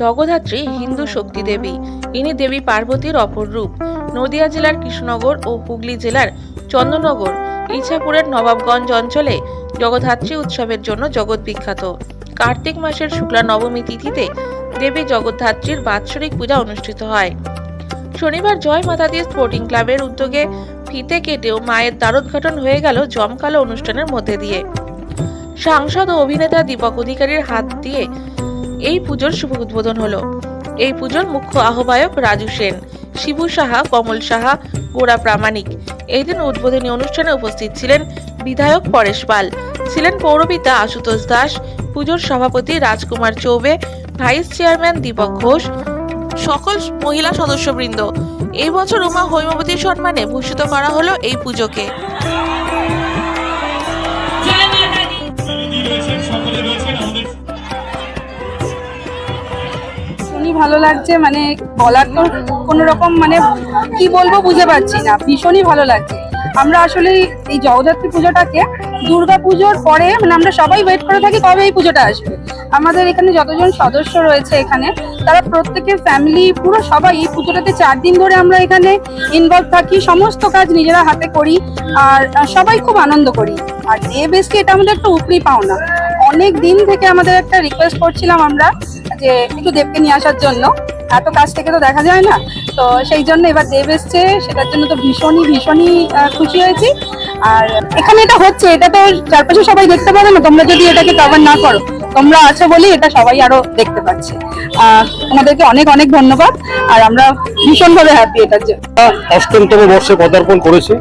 জগদ্ধাত্রী হিন্দু শক্তি দেবী। ইনি দেবী পার্বতীর অপর রূপ। নদিয়া জেলার কৃষ্ণনগর ও হুগলি জেলার চন্দননগর, ইছাপুরের নবাবগঞ্জ অঞ্চলে জগদ্ধাত্রী উৎসবের জন্য জগৎ বিখ্যাত। কার্তিক মাসের শুক্লা নবমী তিথিতে দেবী জগদ্ধাত্রীর বাৎসরিক পূজা অনুষ্ঠিত হয়। শনিবার জয় মাতা দি স্পোর্টিং ক্লাবের উদ্যোগে ফিতে কেটেও মায়ের দ্বারোদ্ঘাটন হয়ে গেল জমকালো অনুষ্ঠানের মধ্যে দিয়ে। সাংসদ ও অভিনেতা দীপক অধিকারীর হাত দিয়ে এই পুজোর শুভ উদ্বোধন হলো। এই পুজোর মুখ্য আহ্বায়ক রাজু সেন, শিবু সাহা, কমল সাহা গোড়া প্রামাণিক। এই দিন উদ্বোধনী অনুষ্ঠানে উপস্থিত ছিলেন বিধায়ক পরেশ পাল, ছিলেন পৌরপিতা আশুতোষ দাস, পুজোর সভাপতি রাজকুমার চৌবে, ভাইস চেয়ারম্যান দীপক ঘোষ, সকল মহিলা সদস্যবৃন্দ। এই বছর উমা হৈমবতীর সম্মানে ভূষিত করা হলো এই পুজোকে। ভালো লাগছে মানে বলার তো কোনো রকম মানে কি বলব বুঝে পাচ্ছি না, ভীষণই ভালো লাগছে। আমরা আসলে এই জগদ্ধাত্রী পুজোটাকে দুর্গা পুজোর পরে মানে আমরা সবাই ওয়েট করে থাকি কবে এই পুজোটা আসবে। আমাদের এখানে যতজন সদস্য রয়েছে এখানে, তারা প্রত্যেকের ফ্যামিলি পুরো সবাই এই পুজোটাতে চার দিন ধরে আমরা এখানে ইনভলভ থাকি, সমস্ত কাজ নিজেরা হাতে করি, আর সবাই খুব আনন্দ করি। আর এ এসকে এটা আমাদের একটা উপরি পাওনা। অনেক দিন থেকে আমাদের একটা রিকোয়েস্ট করছিলাম আমরা যে একটু দেবকে নিয়ে আসার জন্য। এত কাছ থেকে তো দেখা যায় না। তো সেই জন্য এবার দেব এসছে, সেটার জন্য তো ভীষণই ভীষণই খুশি হয়েছি। আর এখানে এটা হচ্ছে, এটা তো চারপাশে সবাই দেখতে পাবে না। তোমরা যদি এটাকে কভার না করো, তোমরা আছো বলেই এটা সবাই আরও দেখতে পাচ্ছে। তোমাদেরকে অনেক অনেক ধন্যবাদ। আর আমরা ভীষণভাবে হ্যাপি এটার জন্য। অষ্টমতম বর্ষে পদার্পণ করেছে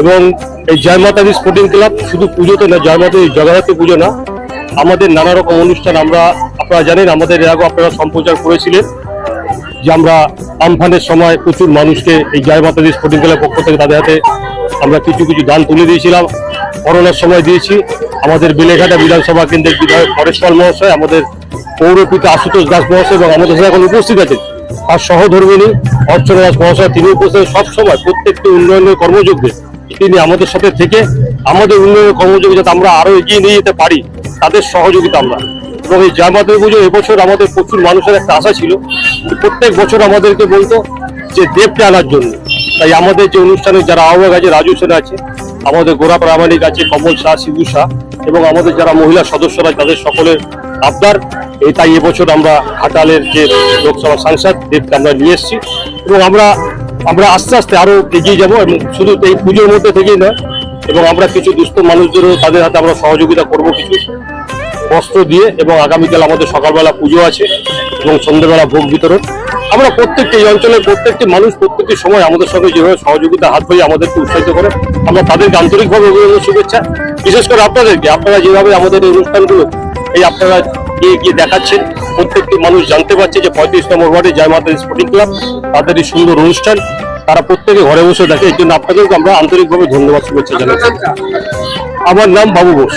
এবং এই জয় মাতাজি স্পোর্টিং ক্লাব শুধু পুজোতে না, জয় মাতাজি জগন্নাথী পুজো না আমাদের নানা রকম অনুষ্ঠান আমরা, আপনারা জানেন, আমাদের এর আগে আপনারা সম্প্রচার করেছিলেন যে আমরা আমফানের সময় প্রচুর মানুষকে এই জয় মাতাজি স্পোর্টিং ক্লাবের পক্ষ থেকে তাদের হাতে আমরা কিছু কিছু দান তুলে দিয়েছিলাম। করোনার সময় দিয়েছি। আমাদের বেলেঘাটা বিধানসভা কেন্দ্রের বিধায়ক পরেশ পাল মহাশয়, আমাদের পৌরপিতা আশুতোষ দাস মহাশয় এবং আমাদের সাথে এখন উপস্থিত আছেন। আর সহধর্মিনী অর্চনা দাস মহাশয়, তিনি উপস্থিত সবসময় প্রত্যেকটি উন্নয়নের কর্মযজ্ঞে তিনি আমাদের সাথে থেকে আমাদের উন্নয়নের কর্মযোগে যাতে আমরা আরও এগিয়ে নিয়ে যেতে পারি, তাদের সহযোগিতা আমরা। এবং এই জামাতের পুজো এবছর আমাদের প্রচুর মানুষের একটা আশা ছিল প্রত্যেক বছর আমাদেরকে বলতো যে দেবকে আনার জন্য। তাই আমাদের যে অনুষ্ঠানে যারা আহ্বায়ক আছে, রাজু সেন আছে, আমাদের গোড়া প্রামাণিক আছে, কমল শাহ, শিবু শাহ, এবং আমাদের যারা মহিলা সদস্যরা, তাদের সকলের আবদার। এই তাই এবছর আমরা ঘাটালের যে লোকসভা সাংসদ দেবকে আমরা নিয়ে এসেছি। এবং আমরা আমরা আস্তে আস্তে আরও এগিয়ে যাব এবং শুধু এই পুজোর মধ্যে থেকেই নয় এবং আমরা কিছু দুস্থ মানুষদেরও তাদের হাতে আমরা সহযোগিতা করব কিছু বস্ত্র দিয়ে এবং আগামীকাল আমাদের সকালবেলা পুজো আছে এবং সন্ধ্যেবেলা ভোগ বিতরণ। আমরা প্রত্যেকটি অঞ্চলের প্রত্যেকটি মানুষ প্রত্যেকটি সময় আমাদের সঙ্গে যেভাবে সহযোগিতা হাত ধরে আমাদেরকে উৎসাহিত করে, আমরা তাদেরকে আন্তরিকভাবে অভিনন্দন, শুভেচ্ছা। বিশেষ করে আপনাদেরকে, আপনারা যেভাবে আমাদের এই অনুষ্ঠানগুলো, এই আপনারা গিয়ে গিয়ে দেখাচ্ছেন, প্রত্যেকটি মানুষ জানতে পারছে যে পঁয়ত্রিশ নম্বর ওয়ার্ডে জয় মাতা স্পোর্টিং ক্লাব তাদের এই সুন্দর অনুষ্ঠান। তারা প্রত্যেকে ঘরে বসে দেখে এই জন্য আপনাদেরকে আমরা আন্তরিকভাবে ধন্যবাদ শুভেচ্ছা জানাচ্ছি। আমার নাম বাবু ঘোষ